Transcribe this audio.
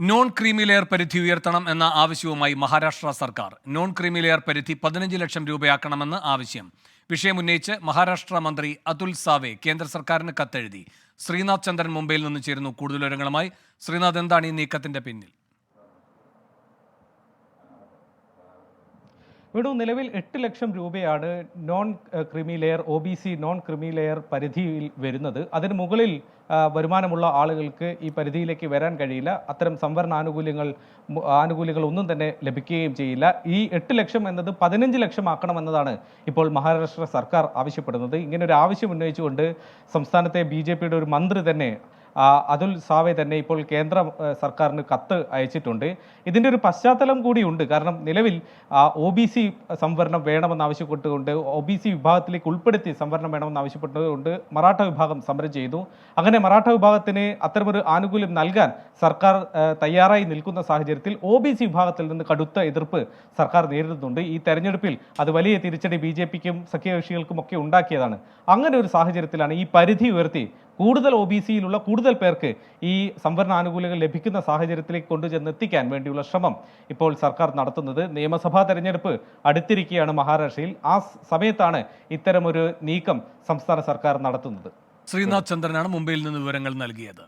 Non creamy layer പരിധി ഉയർത്തണം എന്ന ആവശ്യവുമായി മഹാരാഷ്ട്ര സർക്കാർ നോൺ ക്രീമി ലെയർ പരിധി പതിനഞ്ച് ലക്ഷം രൂപയാക്കണമെന്ന് ആവശ്യം. വിഷയം ഉന്നയിച്ച് മഹാരാഷ്ട്ര മന്ത്രി അതുൽ സാവെ കേന്ദ്ര സർക്കാരിന് കത്തെഴുതി. ശ്രീനാഥ് ചന്ദ്രൻ മുംബൈയിൽ നിന്ന് ചേരുന്നു കൂടുതൽ വിവരങ്ങളുമായി. ശ്രീനാഥ് എന്താണ് ഈ നീക്കത്തിന്റെ പിന്നിൽ? ഇവിടെ നിലവിൽ എട്ട് ലക്ഷം രൂപയാണ് non creamy layer O B C non creamy layer പരിധിയിൽ വരുന്നത്. അതിന് മുകളിൽ വരുമാനമുള്ള ആളുകൾക്ക് ഈ പരിധിയിലേക്ക് വരാൻ കഴിയില്ല. അത്തരം സംവരണ ആനുകൂല്യങ്ങൾ ആനുകൂല്യങ്ങൾ ഒന്നും തന്നെ ലഭിക്കുകയും ചെയ്യില്ല. ഈ എട്ട് ലക്ഷം എന്നത് പതിനഞ്ച് ലക്ഷം ആക്കണമെന്നതാണ് ഇപ്പോൾ മഹാരാഷ്ട്ര സർക്കാർ ആവശ്യപ്പെടുന്നത്. ഇങ്ങനെ ഒരു ആവശ്യം ഉന്നയിച്ചുകൊണ്ട് സംസ്ഥാനത്തെ ബി ഒരു മന്ത്രി തന്നെ അതുൽ സാവെ തന്നെ ഇപ്പോൾ കേന്ദ്ര സർക്കാരിന് കത്ത് അയച്ചിട്ടുണ്ട്. ഇതിന്റെ ഒരു പശ്ചാത്തലം കൂടിയുണ്ട്. കാരണം നിലവിൽ ഒ ബി സി സംവരണം വേണമെന്ന് ആവശ്യപ്പെട്ടുകൊണ്ട് ഒ ബി സി വിഭാഗത്തിലേക്ക് ഉൾപ്പെടുത്തി സംവരണം വേണമെന്ന് ആവശ്യപ്പെട്ടുകൊണ്ട് മറാഠ വിഭാഗം സമരം ചെയ്തു. അങ്ങനെ മറാഠ വിഭാഗത്തിന് അത്തരമൊരു ആനുകൂല്യം നൽകാൻ സർക്കാർ തയ്യാറായി നിൽക്കുന്ന സാഹചര്യത്തിൽ ഒ ബി സി വിഭാഗത്തിൽ നിന്ന് കടുത്ത എതിർപ്പ് സർക്കാർ നേരിടുന്നുണ്ട്. ഈ തെരഞ്ഞെടുപ്പിൽ അത് വലിയ തിരിച്ചടി ബി ജെ പിക്കും സഖ്യകക്ഷികൾക്കും ഒക്കെ ഉണ്ടാക്കിയതാണ്. അങ്ങനെ ഒരു സാഹചര്യത്തിലാണ് ഈ പരിധി ഉയർത്തി കൂടുതൽ ഒ ബി സിയിലുള്ള കൂടുതൽ പേർക്ക് ഈ സംവരണ ആനുകൂല്യങ്ങൾ ലഭിക്കുന്ന സാഹചര്യത്തിലേക്ക് കൊണ്ടുചെന്ന് എത്തിക്കാൻ വേണ്ടിയുള്ള ശ്രമം ഇപ്പോൾ സർക്കാർ നടത്തുന്നത്. നിയമസഭാ തെരഞ്ഞെടുപ്പ് അടുത്തിരിക്കുകയാണ് മഹാരാഷ്ട്രയിൽ. ആ സമയത്താണ് ഇത്തരമൊരു നീക്കം സംസ്ഥാന സർക്കാർ നടത്തുന്നത്. ശ്രീനാഥ് ചന്ദ്രനാണ് മുംബൈയിൽ നിന്ന് വിവരങ്ങൾ നൽകിയത്.